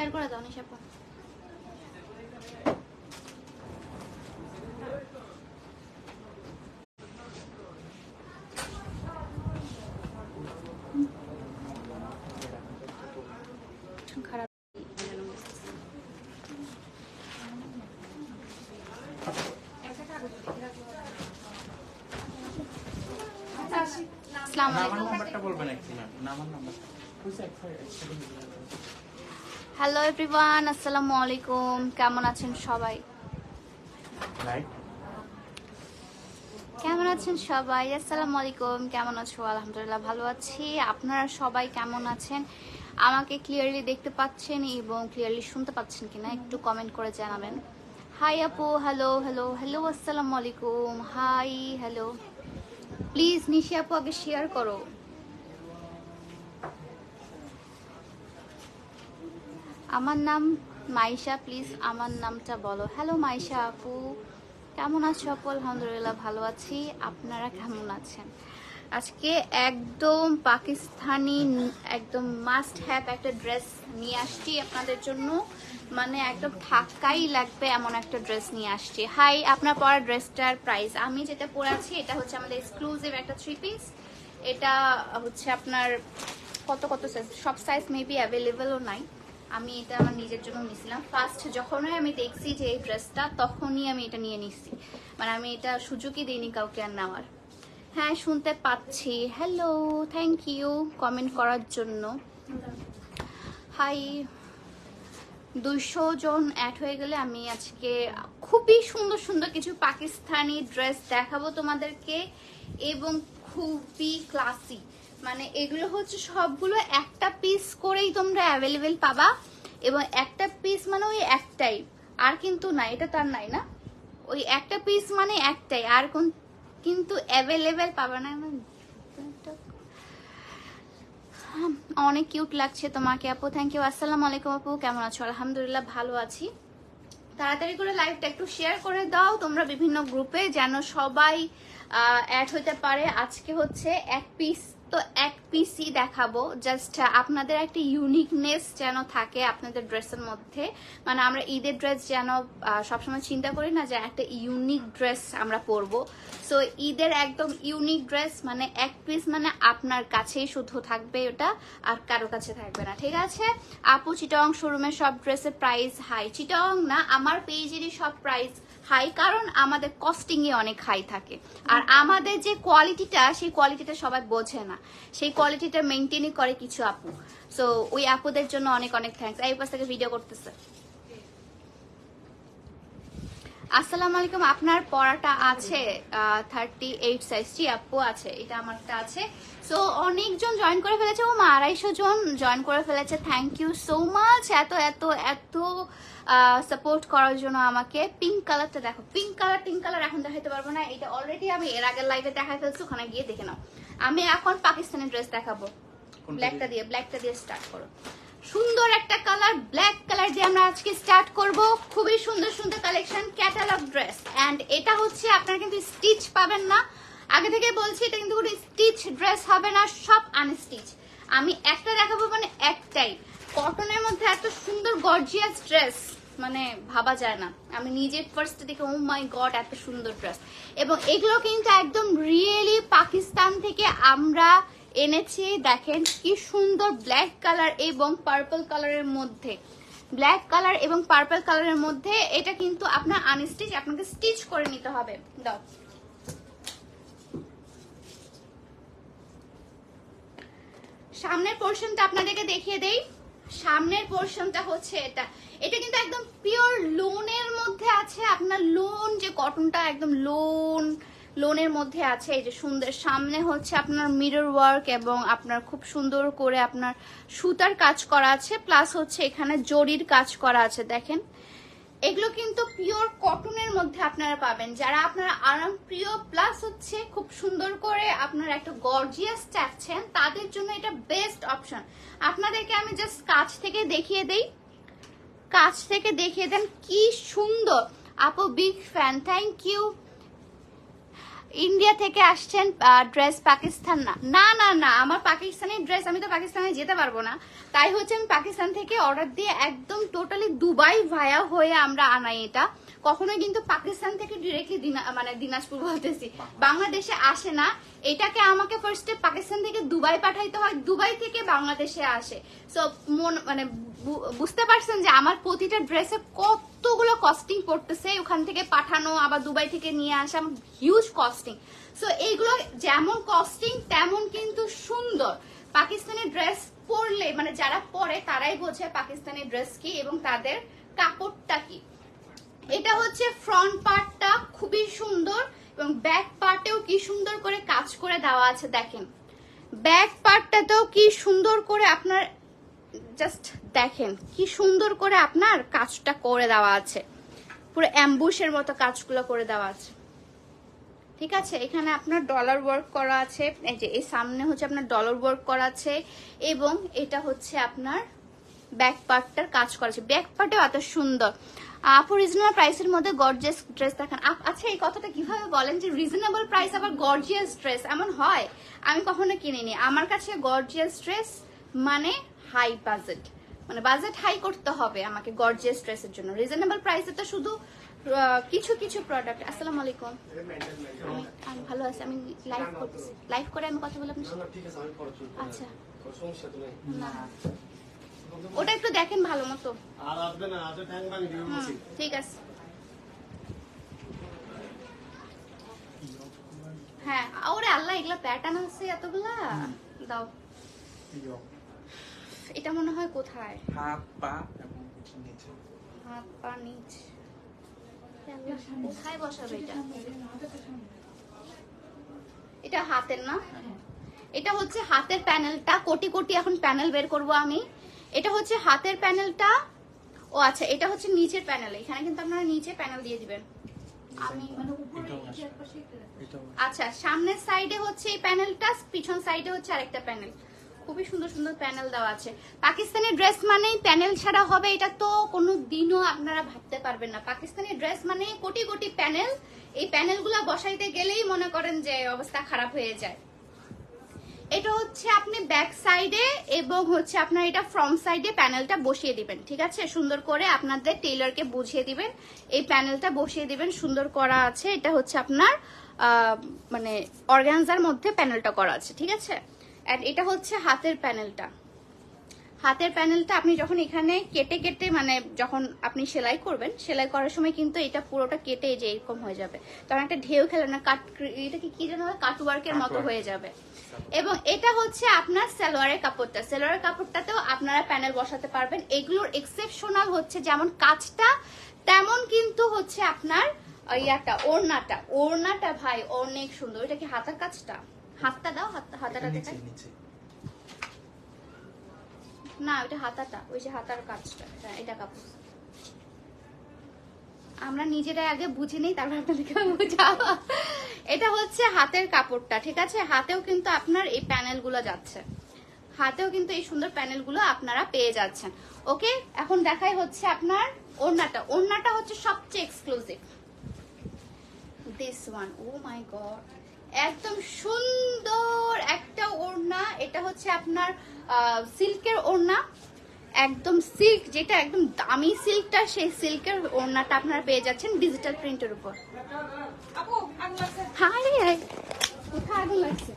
Share করে দাও নিশা আপু আসসালামু আলাইকুম। নাম্বারটা বলবেন একটু ম্যাম নামার নাম্বারটা। হ্যালো এভরিওয়ান আসসালামু আলাইকুম কেমন আছেন সবাই? কেমন আছেন সবাই? আসসালামু আলাইকুম কেমন আছো? আলহামদুলিল্লাহ ভালো আছি। আপনারা সবাই কেমন আছেন? আমাকে ক্লিয়ারলি দেখতে পাচ্ছেন এবং ক্লিয়ারলি শুনতে পাচ্ছেন কিনা একটু কমেন্ট করে জানাবেন। হাই আপু. হ্যালো হ্যালো হ্যালো আসসালামু আলাইকুম হাই হ্যালো প্লিজ নিশি আপু আগে শেয়ার করো। আমার নাম মাইশা প্লিজ আমার নামটা বলো। হ্যালো মাইশা আপু, কেমন আছো আপু? আলহামদুলিল্লাহ ভালো আছি। আপনারা কেমন আছেন? আজকে একদম পাকিস্তানি, একদম মাস্ট হ্যাভ একটা ড্রেস নিয়ে আসছি আপনাদের জন্য। মানে একদম থাকাই লাগবে এমন একটা ড্রেস নিয়ে আসছি। হাই আপনার পরা ড্রেসটার প্রাইস আমি যেটা পরে আছি, এটা হচ্ছে আমাদের এক্সক্লুসিভ একটা থ্রি পিস এটা হচ্ছে আপনার কত কত সাইজ সব সাইজ মেবি অ্যাভেলেবেলও নাই। আমি এটা আমার নিজের জন্য নিয়েছিলাম ফার্স্ট যখনই আমি দেখছি যে এই ড্রেসটা তখনই আমি এটা নিয়ে নিচ্ছি মানে আমি এটা সুযোগই দিইনি কাউকে আর নেওয়ার। হ্যাঁ শুনতে পাচ্ছি। হ্যালো থ্যাংক ইউ কমেন্ট করার জন্য। হাই দুইশো জন অ্যাড হয়ে গেলে আমি আজকে খুবই সুন্দর সুন্দর কিছু পাকিস্তানি ড্রেস দেখাবো তোমাদেরকে এবং খুবই ক্লাসি মানে এগুলো হচ্ছে সবগুলো একটা পিস করেই তোমরা অ্যাভেলেবেল পাবা এবং একটা পিস মানে ওই একটাই। আর কিন্তু না এটা তার নাই না। ওই একটা পিস মানে একটাই, আর কোন কিন্তু অ্যাভেলেবেল পাবা না। অনেক কিউট লাগছে তোমাকে আপু। থ্যাংক ইউ আসসালামু আলাইকুম আপু। কেমন আছো? আলহামদুলিল্লাহ ভালো আছি। তাড়াতাড়ি করে লাইভটা একটু শেয়ার করে দাও। তোমরা বিভিন্ন গ্রুপে যেন সবাই অ্যাড হতে পারে। আজকে হচ্ছে এক পিস তো এক পিসই দেখাবো। জাস্ট আপনাদের একটা ইউনিকনেস যেন থাকে আপনাদের ড্রেসের মধ্যে। মানে আমরা ঈদের ড্রেস যেন সবসময় চিন্তা করি না যে একটা ইউনিক ড্রেস আমরা পরবো। সো ঈদের একদম ইউনিক ড্রেস মানে এক পিস মানে আপনার কাছেই শুধু থাকবে ওটা আর কারও কাছে থাকবে না। ঠিক আছে? আপু চিটং শোরুমের সব ড্রেসের প্রাইস হাই চিটং না, আমার পেজেরই সব প্রাইস হাই কারণ আমাদের কস্টিং এ অনেক হাই থাকে। আর আমাদের যে কোয়ালিটিটা সেই কোয়ালিটিটা সবাই বোঝে না। সেই কোয়ালিটিটা মেনটেনই করে কিছু আপু। সো ওই আপুদের জন্য অনেক অনেক থ্যাংকস এই পাশ থেকে ভিডিও করতেছে। আসসালামু আলাইকুম আপনার পড়াটা আছে থার্টি এইট সাইজটি আপু আছে এটা আমারটা আছে। সো অনেকজন জয়েন করে ফেলেছে ও মা আড়াইশো জন জয়েন করে ফেলেছে থ্যাংক ইউ সো মাচ এত এত এত সাপোর্ট করার জন্য আমাকে। পিঙ্ক কালারটা দেখো পিঙ্ক কালার পিঙ্ক কালার এখন দেখাতে পারব না এটা অলরেডি আমি এর আগের লাইভে দেখাই ফেলছি ওখানে গিয়ে দেখে নাও। আমি এখন পাকিস্তানি ড্রেস দেখাবো। ব্ল্যাকটা দিয়ে? ব্ল্যাকটা দিয়ে স্টার্ট করো। সুন্দর একটা কালার ব্ল্যাক কালার দিয়ে আমরা আজকে স্টার্ট করব। খুবই সুন্দর সুন্দর কালেকশন ক্যাটালগ ড্রেস এন্ড এটা হচ্ছে, আপনারা কিন্তু স্টিচ পাবেন না। আগে থেকে বলছি, এটা কিন্তু কোনো স্টিচ ড্রেস হবে না, সব আনস্টিচ আমি একটা দেখাবো মানে একটাই। কটনের মধ্যে এত সুন্দর গর্জিয়াস ড্রেস মানে ভাবা যায় না। আমি নিজে ফার্স্ট দেখে ও মাই গড এত সুন্দর ড্রেস এবং এগুলো কিন্তু একদম রিয়েলি পাকিস্তান থেকে আমরা এনেছি, দেখেন কি সুন্দর ব্ল্যাক কালার এবং পার্পল কালারের মধ্যে। ব্ল্যাক কালার এবং পার্পল কালারের মধ্যে এটা কিন্তু আপনার আনস্টিচ আপনাকে স্টিচ করে নিতে হবে। সামনের পোর্শনটা আপনাদেরকে দেখিয়ে দেই। সামনের পোর্শনটা হচ্ছে এটা। এটা কিন্তু একদম পিওর লোনের মধ্যে আছে। আপনার লোন যে কটনটা একদম লোন লোনের মধ্যে আছে এই যে সুন্দর, সামনে হচ্ছে আপনার মিরর ওয়ার্ক এবং আপনার খুব সুন্দর করে আপনার সুতার কাজ করা আছে প্লাস হচ্ছে এখানে জরির কাজ করা আছে, দেখেন। এগুলো কিন্তু পিওর কটনের মধ্যে আপনারা পাবেন। যারা আপনারা আরাম প্রিয় প্লাস হচ্ছে খুব সুন্দর করে আপনারা একটা গর্জিয়াস চাচ্ছেন, তাদের জন্য এটা বেস্ট অপশন আপনাদেরকে আমি জাস্ট কাছ থেকে দেখিয়ে দেই। কাছ থেকে দেখিয়ে দেন কি সুন্দর। আপু big fan thank you India থেকে আসছেন ড্রেস পাকিস্তান না। না না না, আমার পাকিস্তানি ড্রেস আমি তো পাকিস্তানে যেতে পারব না। তাই হচ্ছে আমি পাকিস্তান থেকে অর্ডার দিয়ে একদম টোটালি দুবাই ভায়া হয়ে আমরা আনাই এটা। কখনোই কিন্তু পাকিস্তান থেকে ডিরেক্টলি মানে দিনাজপুর বলতেছি। বাংলাদেশে আসে না। এটাকে আমাকে ফার্স্টে পাকিস্তান থেকে দুবাই পাঠাইতে হয়। দুবাই থেকে বাংলাদেশে আসে। সো মন মানে বুঝতে পারছেন যে আমার প্রতিটা ড্রেসে কতগুলো কস্টিং পড়তেছে, ওখান থেকে পাঠানো, আবার দুবাই থেকে নিয়ে আসা হিউজ কস্টিং সো এইগুলো যেমন কস্টিং তেমন কিন্তু সুন্দর। পাকিস্তানি ড্রেস পরলে মানে যারা পরে, তারাই বোঝে পাকিস্তানি ড্রেস কি এবং তাদের কাপড়টা কি। এটা হচ্ছে ফ্রন্ট পার্টটা খুবই সুন্দর এবং ব্যাক পার্টেও কি সুন্দর করে কাজ করে দেওয়া আছে, দেখেন। ব্যাক পার্টটাতেও কি সুন্দর করে আপনার জাস্ট দেখেন, কি সুন্দর করে আপনার কাজটা করে দেওয়া আছে। পুরো অ্যাম্বুশের মতো কাজগুলো করে দেওয়া আছে। ঠিক আছে, এখানে আপনার ডলার ওয়ার্ক করা আছে, এই যে এই সামনে হচ্ছে আপনার ডলার ওয়ার্ক করা আছে, এবং এটা হচ্ছে আপনার ব্যাক পার্টটার কাজ করা আছে। ব্যাক পার্টেও এত সুন্দর। আপু রিজনেবল প্রাইসের মধ্যে গর্জিয়াস ড্রেস দেখান। আচ্ছা এই কথাটা কীভাবে বলেন যে রিজনেবল প্রাইস আবার গর্জিয়াস ড্রেস এমন হয়? আমি কখনো কিনিনি। আমার কাছে গর্জিয়াস ড্রেস মানে হাই বাজেট মানে বাজেট হাই করতে হবে আমাকে গর্জিয়াস ড্রেসের জন্য। রিজনেবল প্রাইসে তো শুধু কিছু কিছু প্রোডাক্ট আসসালামু আলাইকুম। আমি আমি ভালো আছি আমি লাইভ করতেছি। লাইভ করে আমি কথা বলে আপনার সাথে? আচ্ছা। না। ওটা একটু দেখেন ভালো মতো। আর আসবে না আজ ট্যাঙ্ক ভাঙি দিবে হুম, ঠিক আছে। হ্যাঁ ওরে আল্লাহ এগুলা প্যাটার্ন আছে এতগুলা? দাও। এটা মনে হয় কোথায়? হাত পা এবং নিচে। হাত পা নিচ। কোথায় বসাবে এটা? এটা হাতের না? এটা হচ্ছে হাতের প্যানেলটা। কোটি কোটি এখন প্যানেল বের করব আমি। এটা হচ্ছে হাতের প্যানেলটা। ও আচ্ছা এটা হচ্ছে নিচের প্যানেল। এখানে কিন্তু আপনারা নিচে প্যানেল দিয়ে দিবেন। আমি মানে আচ্ছা সামনের সাইডে হচ্ছে এই প্যানেলটা পিছন সাইডে হচ্ছে আরেকটা প্যানেল। খুবই সুন্দর সুন্দর প্যানেল দেওয়া আছে। পাকিস্তানি ড্রেস মানেই প্যানেল ছাড়া হবে, এটা তো কোনো দিনও আপনারা ভাবতে পারবেন না। পাকিস্তানি ড্রেস মানে কোটি কোটি প্যানেল এই প্যানেলগুলো বসাইতে গেলেই মনে করেন যে অবস্থা খারাপ হয়ে যায়। এটা হচ্ছে আপনি ব্যাক সাইডে এবং হচ্ছে আপনার এটা ফ্রন্ট সাইডে প্যানেলটা বসিয়ে দিবেন, ঠিক আছে? সুন্দর করে আপনাদের টেইলরকে বুঝিয়ে দিবেন। এই প্যানেলটা বসিয়ে দিবেন, সুন্দর করা আছে। এটা হচ্ছে আপনার মানে অর্গানজার মধ্যে প্যানেলটা করা আছে, ঠিক আছে? এন্ড এটা হচ্ছে হাতের প্যানেলটা। হাতের প্যানেলটা আপনি যখন এখানে কেটে কেটে মানে যখন আপনি সেলাই করবেন সেলাই করার সময় কিন্তু এটা পুরোটা কেটে যে এরকম হয়ে যাবে। তখন একটা ঢেউ খেলে না কাট এটা কি যেন কাটওয়ার্কের মতো হয়ে যাবে। এবং এটা হচ্ছে আপনার সালোয়ারের কাপড়টা। সালোয়ারের কাপড়টাতেও আপনারা প্যানেল বসাতে পারবেন। এগুলোর এক্সেপশনাল হচ্ছে যেমন কাজটা তেমন কিন্তু হচ্ছে আপনার ইয়াটা ওড়নাটা। ওড়নাটা ভাই অনেক সুন্দর। এটা কি হাতার কাজটা? হাতটা দাও হাতাটা দেখাই না ওইটা হাতাটা ওই যে হাতার কাজটা এটা কাপড়। আমরা নিজেরাই আগে বুঝে নেই তারপর আপনাদেরকে বুঝাবো। এটা হচ্ছে হাতের কাপড়টা ঠিক আছে? হাতেও কিন্তু আপনার এই প্যানেলগুলো যাচ্ছে। হাতেও কিন্তু এই সুন্দর প্যানেলগুলো আপনারা পেয়ে যাচ্ছেন। ওকে এখন দেখাই হচ্ছে আপনার ওড়নাটা। ওড়নাটা হচ্ছে সবচেয়ে exclusive this one oh my God একদম সুন্দর এটা হচ্ছে আপনার সিল্কের ওড়না। একদম সিল্ক যেটা একদম দামি সিল্কটা সেই সিল্কের ওড়নাটা আপনারা পেয়ে যাচ্ছেন ডিজিটাল প্রিন্টের উপর। হ্যাঁ আগুন লাগছে?